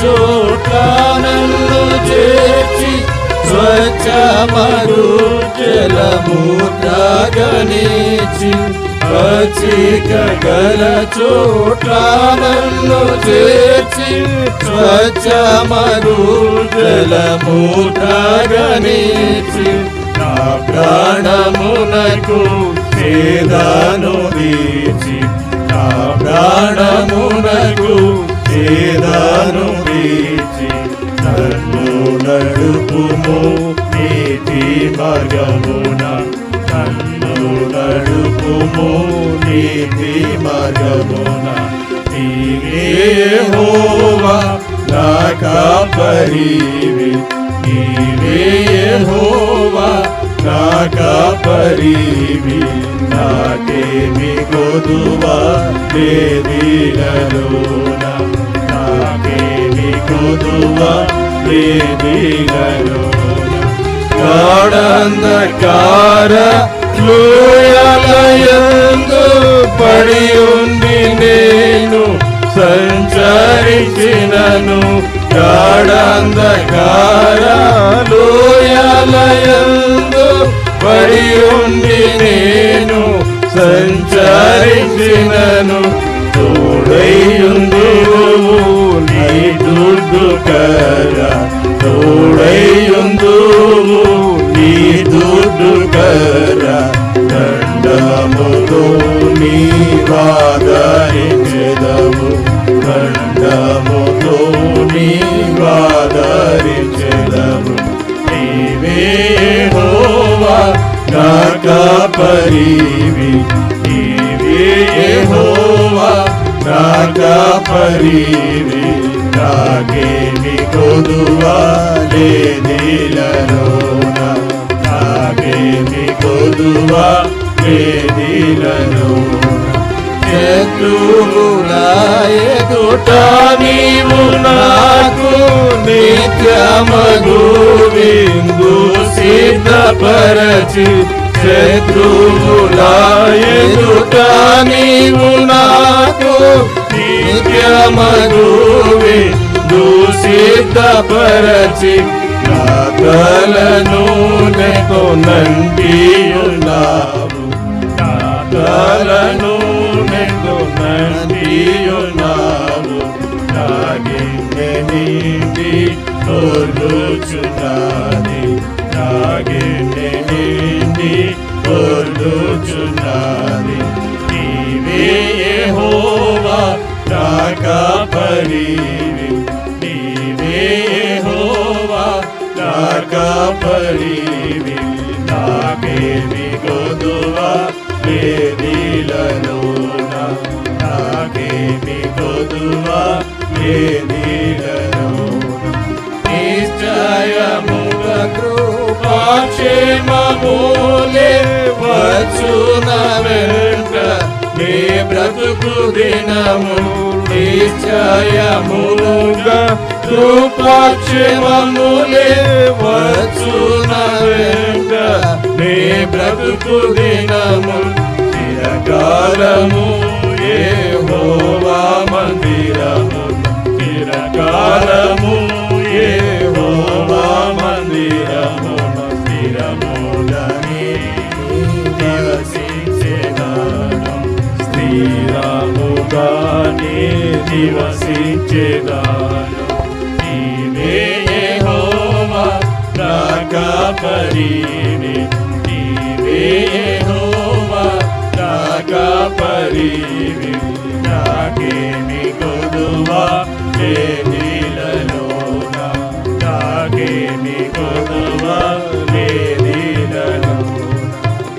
చోట్ల నన్ను చేర్చి స్వచ్ఛ మరు జలము త్రాగనిచి పచ్చిక గల చేర్చి స్వచ్ఛ మరు జలము త్రాగనిచి నా ప్రాణమునకు వేదాను దీచి నా ప్రాణమునకు సేదాను దీచి నన్ను నడుపుము నీతి మార్గమున. నన్ను నడుపుము నీతి మార్గమున. నీవే హోవా నా కాపరివి. నీవే హోవా నా కాపరివి. నాకేమి కొదువా వేదిలలోన నాకేమి కొదువా వేదిలలోన గాఢంధకార లోయలయందు దుడ్డు కర నీ దుడ్డు కర దండముతో నీ వాదరించెదము దండముతో నీ వాదరించెదము నీవే హోవా నా కాపరివి నీవే హోవా నా కాపరివి నాకేమి కొదువా? లేదిలలోన నాకేమి కొదువా? లేదిలలోన శత్రువుల ఎదుట నీవు నాకు నిత్యమగు విందు సిద్ధపరచి. శత్రువుల ఎదుట నీవు నాకు నిత్యమగు విందు సిద్ధపరచి కలను నెకొనంటియున్నావు నా కలను నెకొనంటియున్నావు నాగిన్నె నీటి కాపరివి నాకేమి కొదువా వేదిలలోన నాకేమి కొదువా వేదిలలోన నిశ్చయముగ కృపాక్షేమమూలే వచ్చున వెంట నీ బ్రతుకు దినము. నిశ్చయములుగా కృపాక్షేమములే వచ్చున వెంట నీ బ్రతుకు దినము చిరకాలము ఏ హోవా మందిరము చిరకాలము ఏ హోవా మందిరము స్థిరములని నివసించేదాను. పరిని నీవే హోవా నాగా పరిని నాకేమి కొదువా ఏ